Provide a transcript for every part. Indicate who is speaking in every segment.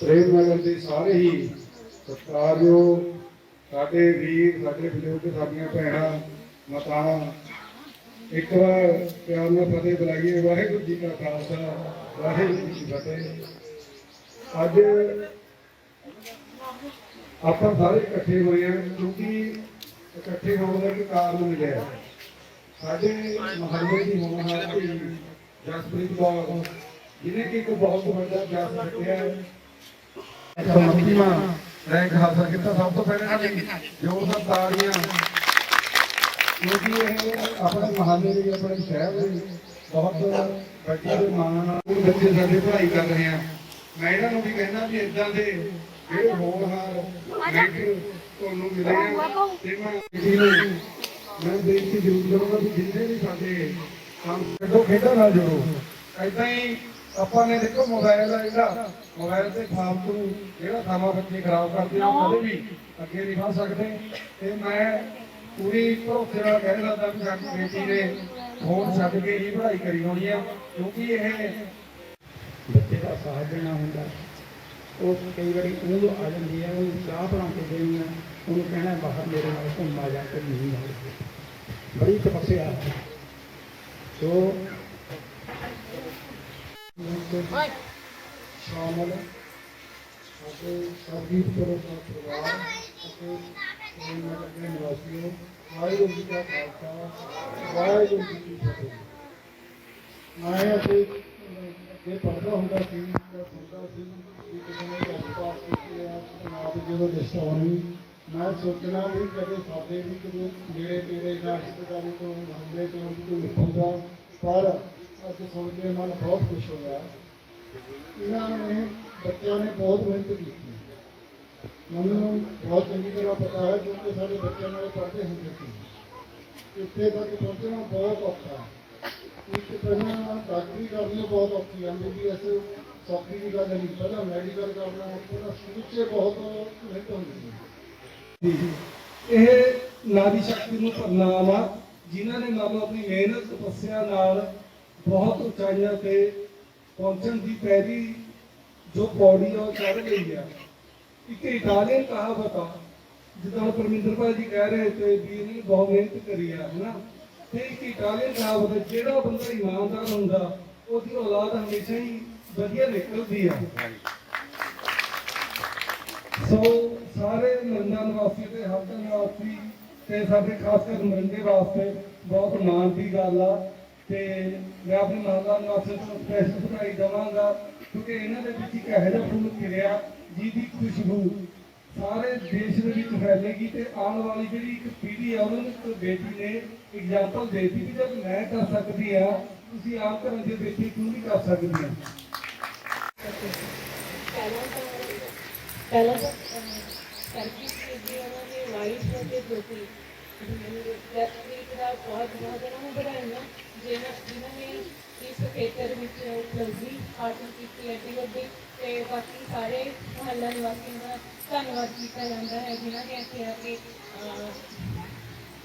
Speaker 1: ਪ੍ਰੇਮ ਨਗਰ ਦੇ ਸਾਰੇ ਹੀ ਸਤਿਕਾਰਯੋਗ ਸਾਡੇ ਵੀਰ, ਸਾਡੇ ਬਜ਼ੁਰਗ, ਸਾਡੀਆਂ ਭੈਣਾਂ, ਮਾਤਾਵਾਂ, ਇੱਕ ਵਾਰ ਪਿਆਰ ਨਾਲ ਫਤਿਹ ਬੁਲਾਈਏ। ਵਾਹਿਗੁਰੂ ਜੀ ਕਾ ਖਾਲਸਾ, ਵਾਹਿਗੁਰੂ ਜੀ ਕੀ ਫਤਿਹ। ਅੱਜ ਆਪਾਂ ਸਾਰੇ ਇਕੱਠੇ ਹੋਏ ਹਾਂ, ਕਿਉਂਕਿ ਇਕੱਠੇ ਹੋਣ ਦਾ ਇੱਕ ਕਾਰਨ ਮਿਲਿਆ ਸਾਡੇ ਮਹੱਲੇ ਦੀ ਹੋਣਾ ਧੀ ਜਸਪ੍ਰੀਤ ਕੌਰ, ਜਿਹਨੇ ਕਿ ਇੱਕ ਬਹੁਤ ਵੱਡਾ ਜਸ ਰੱਖਿਆ ਹੈ ਰੈਂਕ ਹਾਸਲ ਕੀਤਾ ਸਭ ਤੋਂ ਪਹਿਲਾਂ ਜੋਰਦਾਰ ਤਾੜੀਆਂ। ਕਿਉਂਕਿ ਇਹ ਆਪਣੇ ਮਹੱਲੇ ਦੇ ਆਪਣੇ ਸ਼ਹਿਰ ਦੇ ਬਹੁਤ ਵੱਡੀ ਮਾਣ ਨਾਲ ਬੱਚੇ ਸਾਡੇ ਪੜ੍ਹਾਈ ਕਰ ਰਹੇ ਆ। ਮੈਂ ਇਹਨਾਂ ਨੂੰ ਵੀ ਕਹਿੰਦਾ ਵੀ ਇਦਾਂ ਦੇ ਜਿਹੜੇ ਹੋਣਹਾਰ ਮੈਂਟਰ ਤੁਹਾਨੂੰ ਮਿਲੇ ਆ, ਤੇ ਮੈਂ ਜੀ ਨੂੰ ਮੈਂ ਬੇਨਤੀ ਜ਼ਰੂਰ ਕਰਾਂਗਾ ਵੀ ਜਿੰਨੇ ਵੀ ਸਾਡੇ ਕੰਮ ਖੇਡੋ, ਖੇਡਾਂ ਨਾਲ ਜੁੜੋ। ਏਦਾਂ ਹੀ ਆਪਾਂ ਨੇ ਦੇਖੋ ਮੋਬਾਈਲ ਆ ਜਿਹੜਾ ਮੋਬਾਈਲ ਤੇ ਫਾਲਤੂ ਜਿਹੜਾ ਸਮਾਂ ਬੱਚੇ ਖਰਾਬ ਕਰਦੇ ਆ ਕਦੇ ਵੀ ਅੱਗੇ ਨਹੀਂ ਵਧ ਸਕਦੇ। ਤੇ ਮੈਂ ਪੂਰੀ ਭਰੋਸੇ ਨਾਲ ਕਹਿ ਸਕਦਾ ਵੀ ਸਾਡੀ ਬੇਟੀ ਨੇ ਫੋਨ ਛੱਡ ਕੇ ਹੀ ਪੜ੍ਹਾਈ ਕਰੀ ਹੋਣੀ ਆ, ਕਿਉਂਕਿ ਇਹ
Speaker 2: ਬੱਚੇ ਦਾ ਸਾਥ ਦੇਣਾ ਹੁੰਦਾ। ਉਹ ਕਈ ਵਾਰੀ ਉਹ ਆ ਜਾਂਦੀ ਹੈ ਉਹ ਚਾਹ ਬਣਾ ਕੇ ਦੇਣੀ ਆ, ਉਹਨੂੰ ਕਹਿਣਾ ਬਾਹਰ ਮੇਰੇ ਨਾਲ ਘੁੰਮ ਆ ਜਾ ਕੇ ਨਹੀਂ ਨਾਲ ਬੜੀ ਤਪੱਸਿਆ। ਸੋ
Speaker 1: ਸ਼ਾਮਲ ਅਤੇ ਸਰਬੀਤ ਕਰੋ ਦਾ ਪਰਿਵਾਰ ਅਤੇ ਉਹਨਾਂ ਦੇ ਨਿਵਾਸੀਓ ਵਾਹਿਗੁਰੂ ਜੀ ਕਾ ਖਾਲਸਾ ਵਾਹਿਗੁਰੂ ਜੀ ਕੀ ਫਤਿਹ ਮੈਂ ਅਤੇ ਅੱਗੇ ਪੜ੍ਹਦਾ ਹੁੰਦਾ ਸੀ ਤਾਂ ਸੁਣਦਾ ਸੀ ਕਿ ਕਿਸੇ ਨੇ ਆਸ-ਪਾਸ ਕਿਸੇ ਆਪ ਜਦੋਂ ਰਿਸ਼ਤਾ ਹੋਣੀ ਮੈਂ ਸੋਚਣਾ ਵੀ ਕਦੇ ਸਾਡੇ ਵੀ ਕਿਤੇ ਨੇੜੇ ਤੇੜੇ ਜਾਂ ਰਿਸ਼ਤੇਦਾਰੀ ਤੋਂ ਮਹੱਲੇ ਤੋਂ ਵੀ ਕੋਈ ਲਿਖੂਗਾ ਪਰ ਅੱਜ ਸੁਣ ਕੇ ਮਨ ਬਹੁਤ ਖੁਸ਼ ਹੋਇਆ ਇਹਨਾਂ ਨੇ ਬੱਚਿਆਂ ਨੇ ਬਹੁਤ ਮਿਹਨਤ ਕੀਤੀ। ਮੈਨੂੰ ਬਹੁਤ ਚੰਗੀ ਤਰ੍ਹਾਂ ਪਤਾ ਹੈ ਕਿਉਂਕਿ ਸਾਡੇ ਬੱਚਿਆਂ ਨਾਲ ਪੜ੍ਹਦੇ ਹੁੰਦੇ ਸੀ। ਇੱਥੇ ਤੱਕ ਪਹੁੰਚਣਾ ਬਹੁਤ ਔਖਾ ਇੱਕ ਪਹਿਲਾਂ ਡਾਕਟਰੀ ਕਰਨੀ ਬਹੁਤ ਔਖੀ ਹੈ। ਐਮਬੀਬੀਐਸ ਸੌਖੀ ਦੀ ਗੱਲ ਨਹੀਂ, ਪਹਿਲਾਂ ਮੈਡੀਕਲ ਕਰਨਾ ਪਹਿਲਾਂ ਸਮੁੱਚੇ ਬਹੁਤ ਮਿਹਨਤ ਹੁੰਦੀ ਸੀ। ਇਹ ਨਾਰੀ ਸ਼ਕਤੀ ਨੂੰ ਪ੍ਰਣਾਮ ਆ, ਜਿਨ੍ਹਾਂ ਨੇ ਮੰਨ ਆਪਣੀ ਮਿਹਨਤ, ਤਪੱਸਿਆ ਨਾਲ ਬਹੁਤ ਉਚਾਈਆਂ ਤੇ ਪਹੁੰਚਣ ਦੀ ਪਹਿਲੀ ਜੋ ਪੌੜੀ ਆ ਉਹ ਚੜ੍ਹ ਗਈ ਆ। ਇੱਕ ਇਟਾਲੀਅਨ ਕਹਾਵਤ ਜਿੱਦਾਂ ਪਰਮਿੰਦਰ ਭਾਈ ਜੀ ਕਹਿ ਰਹੇ ਤੇ ਵੀ ਇਹਨੇ ਬਹੁਤ ਮਿਹਨਤ ਕਰੀ ਆ, ਹਨਾ? ਤੇ ਇੱਕ ਇਟਾਲੀਅਨ ਕਹਾਵਤ ਜਿਹੜਾ ਬੰਦਾ ਇਮਾਨਦਾਰ ਹੁੰਦਾ, ਉਹਦੀ ਔਲਾਦ ਹਮੇਸ਼ਾ ਹੀ ਵਧੀਆ ਨਿਕਲਦੀ ਆ। ਸੋ ਸਾਰੇ ਨੰਦਾ ਨਿਵਾਸੀ ਤੇ ਹਲਕਾ ਨਿਵਾਸੀ ਤੇ ਸਾਡੇ ਖਾਸ ਕਰ ਮਰਿੰਡੇ ਵਾਸਤੇ ਬਹੁਤ ਮਾਣ ਦੀ ਗੱਲ ਆ। ਤੇ ਮੈਂ ਆਪਣੇ ਮਹੱਲਾ ਨਿਵਾਸੀਆਂ ਨੂੰ ਸਪੈਸ਼ਲ ਵਧਾਈ ਦੇਵਾਂਗਾ ਕਿਉਂਕਿ ਇਹਨਾਂ ਦੇ ਵਿੱਚ ਇੱਕ ਇਹੋ ਜਿਹਾ ਫੁੱਲ ਖਿੜਿਆ ਜਿਹਦੀ ਖੁਸ਼ਬੂ ਸਾਰੇ ਦੇਸ਼ ਦੇ ਵਿੱਚ ਫੈਲੇਗੀ ਤੇ ਆਉਣ ਵਾਲੀ ਜਿਹੜੀ ਇੱਕ ਪੀੜ੍ਹੀ ਆ ਉਹਨਾਂ ਨੂੰ ਇੱਕ ਬੇਟੀ ਨੇ ਐਗਜ਼ਾਮਪਲ ਦੇ ਦਿੱਤੀ ਵੀ ਜਦ ਮੈਂ ਕਰ ਸਕਦੀ ਆ ਤੁਸੀਂ ਆਪ ਘਰਾਂ ਦੇ ਬੇਟੀ ਕਿਉਂ ਨਹੀਂ ਕਰ ਸਕਦੀਆਂ
Speaker 3: ਪਹਿਲਾਂ ਤਾਂ ਪਹਿਲਾਂ ਤਾਂ ਸਰਕੀ ਦੀ ਉਹਨਾਂ ਦੇ ਵਾਈਫ ਦੇ ਦੋਤੀ ਜਸਪ੍ਰੀਤ ਦਾ ਬਹੁਤ ਬਹੁਤ ਉਹਨਾਂ ਨੂੰ ਵਧਾਈਆਂ ਜਿਹਨਾਂ ਜਿਨ੍ਹਾਂ ਨੇ ਇਸ ਖੇਤਰ ਵਿੱਚ ਉਪਲਬਧੀ ਹਾਸਲ ਕੀਤੀ ਹੈ ਤੇ ਵੱਡੀ ਤੇ ਬਾਕੀ ਸਾਰੇ ਮੁਹੱਲਾ ਨਿਵਾਸੀਆਂ ਦਾ ਧੰਨਵਾਦ ਕੀਤਾ ਜਾਂਦਾ ਹੈ ਜਿਨ੍ਹਾਂ ਨੇ ਇੱਥੇ ਆ ਕੇ ਅਹ,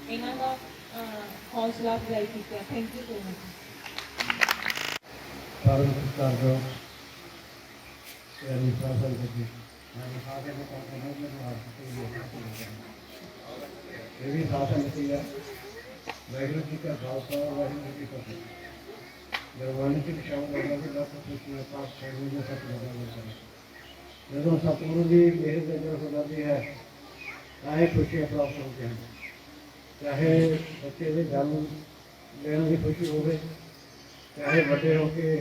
Speaker 3: ਇਹਨਾਂ ਦਾ ਅਹ, ਹੌਸਲਾ ਅਫਜ਼ਾਈ ਕੀਤਾ। ਥੈਂਕ ਯੂ ਸੋ ਮਚ
Speaker 1: ਸਾਰਿਆਂ ਨੂੰ ਸਤਿਕਾਰ ਦਿਓ ਪਿਆਰੀ ਸਾਸਲ ਜੀ ਮੈਂ ਸਾਡੇ ਨੂੰ ਕਹਿੰਦਾ ਹਾਂ ਕਿ ਹੱਥ ਤੇ ਇਹ ਵੀ ਸਾਸਨ ਸੀ ਹੈ ਵਾਹਿਗੁਰੂ ਜੀ ਕਾ ਖਾਲਸਾ, ਵਾਹਿਗੁਰੂ ਜੀ ਕੀ ਫਤਿਹ। ਦਰਵਾਜ਼ੇ ਦੀ ਸ਼ਾਮ ਦਾ ਵੀ ਲੱਖ ਪੁੱਛਣਾ ਪਾਸ ਛੇੜੂ ਦੇ ਸੱਤ ਲਗਾ ਜਦੋਂ ਸਤਿਗੁਰੂ ਦੀ ਮਿਹਰ ਦੇ ਜੋ ਹੁੰਦੀ ਹੈ, ਤਾਂ ਇਹ ਪ੍ਰਾਪਤ ਹੁੰਦੀਆਂ ਹਨ ਚਾਹੇ ਬੱਚੇ ਦੇ ਜਨਮ ਲੈਣ ਦੀ ਖੁਸ਼ੀ ਹੋਵੇ, ਚਾਹੇ ਵੱਡੇ ਹੋ ਕੇ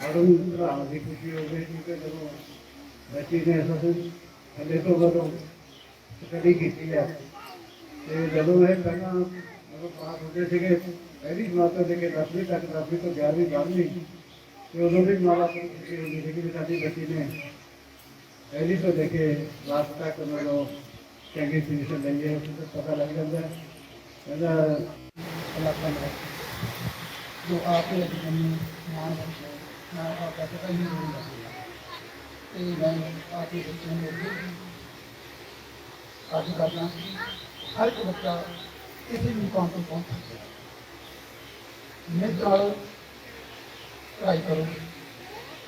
Speaker 1: ਪੜ੍ਹਨ ਪੜ੍ਹਾਉਣ ਦੀ ਖੁਸ਼ੀ ਹੋਵੇ, ਕਿਉਂਕਿ ਜਦੋਂ ਬੱਚੇ ਨੇ ਅਸਾਂ ਥੱਲੇ ਤੋਂ ਵੱਲੋਂ ਸਟੱਡੀ ਕੀਤੀ ਹੈ, ਤੇ ਜਦੋਂ ਇਹ ਪਹਿਲਾਂ ਜਦੋਂ ਪਾਸ ਹੁੰਦੇ ਸੀਗੇ ਪਹਿਲੀ ਜਮਾਤ ਤੋਂ ਲੈ ਕੇ ਦਸਵੀਂ ਤੱਕ ਦਸਵੀਂ ਤੋਂ ਗਿਆਰਵੀਂ ਬਾਰਵੀਂ ਤੇ ਉਦੋਂ ਵੀ ਮਾਲਾ ਤੋਂ ਖੁਸ਼ੀ ਹੁੰਦੀ ਸੀ ਕਿ ਸਾਡੀ ਬੱਚੀ ਨੇ ਪਹਿਲੀ ਤੋਂ ਲੈ ਕੇ ਲਾਸਟ ਤੱਕ ਮਤਲਬ ਚੰਗੀ ਪੋਜੀਸ਼ਨ ਲਈ ਹੈ ਉਸ ਤੋਂ ਪਤਾ ਲੱਗ ਜਾਂਦਾ ਹੈ ਇਹਦਾ
Speaker 2: ਇਲਾਕਾ ਮੇਰਾ ਜੋ ਆਪ ਹੀ इसी मुकाम पर पहुँच सकते मैं चाहो पढ़ाई करो।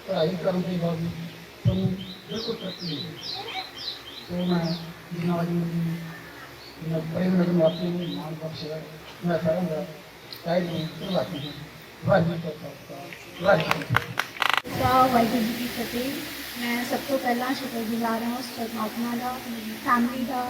Speaker 2: पढ़ाई करने के बाद तुम बिल्कुल तरक्की तो मैं जीनावाजी में मैं बड़े नगर में आती हूँ मान बख्श मैं करूँगा शायद मैं करवाती हूँ। वाहिनी का वाहिगुरू जी की फतेह।
Speaker 4: मैं सब तो पहला शुक्रगुजार हूँ उस परमात्मा का, फैमिली का।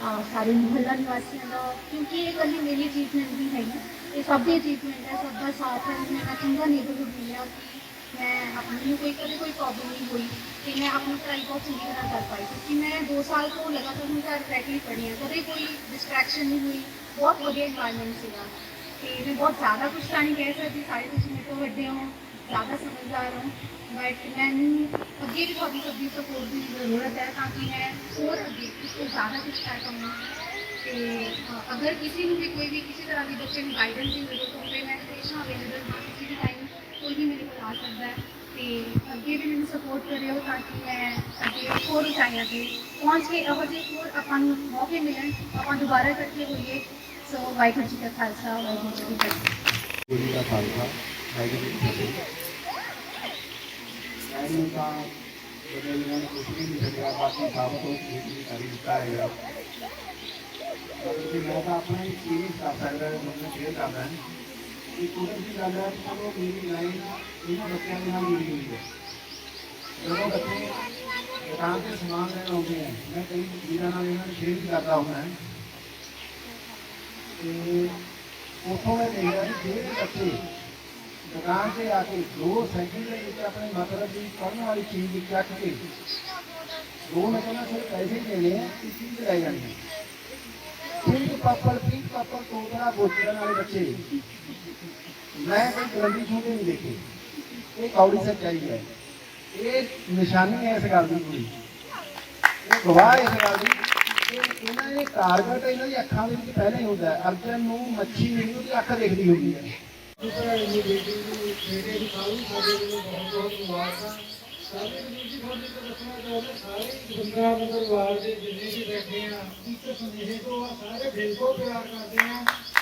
Speaker 4: ਹਾਂ ਉਸ ਪਰਮਾਤਮਾ ਦਾ ਮੇਰੀ ਫੈਮਿਲੀ ਦਾ ਅਹ ਸਾਰੇ ਮੁਹੱਲਾ ਨਿਵਾਸੀਆਂ ਦਾ ਕਿਉਂਕਿ ਇਹ ਇਕੱਲੀ ਮੇਰੀ ਅਚੀਵਮੈਂਟ ਨਹੀਂ ਹੈਗੀ ਇਹ ਸਭ ਦੀ ਅਚੀਵਮੈਂਟ ਹੈ ਸਭ ਦਾ ਸਾਥ ਹੈ ਮੈਂ ਚੰਗਾ ਨੇਬਰਹੁੱਡ ਮਿਲਿਆ ਕਿ ਮੈਂ ਆਪਣੀ ਨੂੰ ਕੋਈ ਕਦੇ ਕੋਈ ਪ੍ਰੋਬਲਮ ਨਹੀਂ ਹੋਈ ਕਿ ਮੈਂ ਆਪਣੀ ਪੜ੍ਹਾਈ ਬਹੁਤ ਚੰਗੀ ਤਰ੍ਹਾਂ ਕਰ ਪਾਈ ਕਿਉਂਕਿ ਮੈਂ 2 ਸਾਲ ਤੋਂ ਲਗਾਤਾਰ ਹੁਣ ਘਰ ਬੈਠ ਕੇ ਪੜ੍ਹੀ ਹਾਂ ਕਦੇ ਕੋਈ ਡਿਸਟਰੈਕਸ਼ਨ ਨਹੀਂ ਹੋਈ ਬਹੁਤ ਵਧੀਆ ਇਨਵਾਇਰਨਮੈਂਟ ਸੀਗਾ ਤੇ ਮੈਂ ਬਹੁਤ ਜ਼ਿਆਦਾ ਕੁਝ ਤਾਂ ਨਹੀਂ ਕਹਿ ਸਕਦੀ ਸਾਰੇ ਤੁਸੀਂ ਮੇਰੇ ਤੋਂ ਵੱਡੇ ਹੋ ਜ਼ਿਆਦਾ ਸਮਝਦਾਰ ਹੋ ਬਟ ਮੈਨੂੰ ਅੱਗੇ ਵੀ ਤੁਹਾਡੀ ਸਭ ਦੀ ਸਪੋਰਟ ਦੀ ਜ਼ਰੂਰਤ ਹੈ ਤਾਂ ਕਿ ਮੈਂ ਹੋਰ ਅੱਗੇ ਇਸ ਤੋਂ ਜ਼ਿਆਦਾ ਕੁਝ ਕਰ ਪਾਵਾਂ ਤੇ ਅ, ਅਗਰ ਕਿਸੇ ਨੂੰ ਵੀ ਕੋਈ ਵੀ ਕਿਸੇ ਤਰ੍ਹਾਂ ਦੀ ਬੱਚੇ ਨੂੰ ਗਾਈਡੈਂਸ ਦੀ ਜ਼ਰੂਰਤ ਹੋਵੇ ਮੈਂ ਹਮੇਸ਼ਾ ਅਵੇਲੇਬਲ ਹਾਂ ਕਿਸੇ ਵੀ ਟਾਈਮ ਕੋਈ ਵੀ ਮੇਰੇ ਕੋਲ ਆ ਸਕਦਾ ਹੈ ਤੇ ਅੱਗੇ ਵੀ ਮੈਨੂੰ ਸਪੋਰਟ ਕਰਿਓ ਤਾਂ ਕਿ ਮੈਂ ਅੱਗੇ ਹੋਰ ਉਚਾਈਆਂ ਤੇ ਪਹੁੰਚ ਕੇ ਇਹੋ ਜਿਹੇ ਹੋਰ ਆਪਾਂ ਨੂੰ ਮੌਕੇ ਮਿਲਣ ਆਪਾਂ ਦੁਬਾਰਾ ਇਕੱਠੇ ਹੋਈਏ ਸੋ ਵਾਹਿਗੁਰੂ ਜੀ ਕਾ ਖਾਲਸਾ ਵਾਹਿਗੁਰੂ ਜੀ ਕੀ ਫਤਿਹ
Speaker 1: ਗੁਰੂ ਦਾ ਖਾਲਸਾ ਵਾਹਿਗੁਰੂ ਜੀ ਕੀ ਫਤਿਹ ਮੈਨੂੰ ਤਾਂ ਬੜੇ ਕੁਝ ਵੀ ਨਹੀਂ ਛੱਡਿਆ ਬਾਕੀ ਸਭ ਤੋਂ ਠੀਕ ਨਹੀਂ ਕਰ ਦਿੱਤਾ ਹੈਗਾ ਕਿ ਮੈਂ ਤਾਂ ਆਪਣਾ ਹੀ ਸੀਰੀਅਸ ਕਰ ਸਕਦਾ ਮੈਨੂੰ ਸ਼ੇਅਰ ਕਰਦਾ ਹਾਂ ਕਿ ਕੋਈ ਵੀ ਗੱਲ ਹੈ ਚਲੋ ਮੇਰੀ ਲਾਈਨ ਇਹਨਾਂ ਬੱਚਿਆਂ ਦੇ ਨਾਲ ਜੁੜੀ ਹੋਈ ਹੈ ਜਦੋਂ ਬੱਚੇ ਦੁਕਾਨ ਤੇ ਸਮਾਨ ਲੈਣ ਆਉਂਦੇ ਆ ਮੈਂ ਕਈ ਵੀਰਾਂ ਨਾਲ ਇਹਨਾਂ ਨੂੰ ਸ਼ੇਅਰ ਵੀ ਕਰਦਾ ਹੁੰਦਾ ਹਾਂ ਤੇ ਉਥੋਂ ਮੈਂ ਦੇਖਦਾ ਕਿ ਜਿਹੜੇ ਬੱਚੇ ਦੁਕਾਨ ਤੇ ਆ ਕੇ ਦੋ ਸੈਕਿੰਡ ਦੇ ਵਿੱਚ ਆਪਣੇ ਮਤਲਬ ਦੀ ਪੜਨ ਵਾਲੀ ਚੀਜ਼ ਚੱਕ ਕੇ ਦੋ ਮੈਂ ਸਿਰ, ਪੈਸੇ ਦੇਣੇ ਆ ਇਹ ਚੀਜ਼ ਲੈ ਜਾਣੀ ਹੈ ਪਾਪੜ ਪਿੰਕ ਪਾਪੜ ਤੋਤਰਾ ਗੋਚਰਨ ਵਾਲੇ ਬੱਚੇ। ਮੈਂ ਕੋਈ ਗਰੰਟੀ ਛੋਟੇ ਨਹੀਂ ਦੇਖੇ। ਇਹ ਕੌੜੀ ਸੱਚਾਈ ਹੈ। ਇਹ ਨਿਸ਼ਾਨੀ ਹੈ ਇਸ ਗੱਲ ਦੀ ਪੂਰੀ ਇਹ ਗਵਾਹ ਇਸ ਗੱਲ ਦੀ। ਇਹਨਾਂ ਦੇ ਟਾਰਗੇਟ ਇਹਨਾਂ ਦੀ ਅੱਖਾਂ ਦੇ ਵਿੱਚ ਪਹਿਲਾਂ ਹੀ ਹੁੰਦਾ ਅਰਜਨ ਨੂੰ ਮੱਛੀ ਨਹੀਂ, ਉਹਦੀ ਅੱਖ ਦੇਖਦੀ ਹੁੰਦੀ ਹੈ।
Speaker 5: ਦੂਸਰਾ ਇਹ ਬੇਟੀ ਨੂੰ ਬੇਟੇ ਨੂੰ ਕਾਹੂ ਸਾਡੇ ਵੱਲੋਂ ਬਹੁਤ ਬਹੁਤ ਮੁਬਾਰਕਾਂ ਸਾਰੇ ਵੀਰ ਜੀ ਤੁਹਾਨੂੰ ਤਾਂ ਦੱਸਣਾ ਚਾਹੁੰਦਾ ਸਾਰੇ ਬੰਗਾ ਮੰਗਲਵਾਰ ਦੇ ਜਿੰਨੇ ਵੀ ਬੈਠੇ ਆ ਇੱਕ ਸੁਨੇਹੇ ਤੋਂ ਆ ਸਾਰੇ ਦਿਲ ਤੋਂ ਪਿਆਰ ਕਰਦੇ ਆ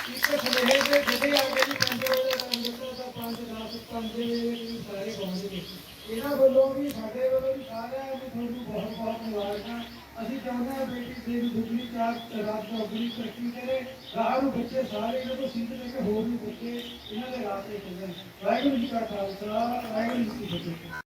Speaker 5: ਇੱਕ ਸੁਨੇਹੇ ਦੇ ਜਿਹੜੇ ਆ ਕੇ ਵੀ ਪੰਜ ਵਜੇ ਦਾ ਅੰਦਰ ਦਾ ਪੰਜ ਦਸ ਪੰਜ ਵਜੇ ਵੀ ਸਾਰੇ ਪਹੁੰਚਦੇ ਇਹਨਾਂ ਵੱਲੋਂ ਵੀ ਸਾਡੇ ਵੱਲੋਂ ਵੀ ਸਾਰਿਆਂ ਨੂੰ ਤੁਹਾਨੂੰ ਬਹੁਤ ਬਹੁਤ ਮੁਬਾਰਕਾਂ। ਅਸੀਂ ਚਾਹੁੰਦੇ ਹਾਂ ਬੇਟੀ ਤੇਰੀ ਦੁਗਣੀ ਚਾਰ ਰਾਤ ਨੂੰ ਤਰੱਕੀ ਕਰੇ। ਰਾਹ ਨੂੰ ਬੱਚੇ ਸਾਰੇ ਇਹਨਾਂ ਤੋਂ ਸਿੱਧ ਲੈ ਕੇ ਹੋਰ ਵੀ ਬੱਚੇ ਇਹਨਾਂ ਦੇ ਰਾਹ ਤੇ ਚੱਲਣ। ਵਾਹਿਗੁਰੂ ਜੀ ਕਾ ਖਾਲਸਾ, ਵਾਹਿਗੁਰੂ ਜੀ ਕੀ ਫਤਿਹ।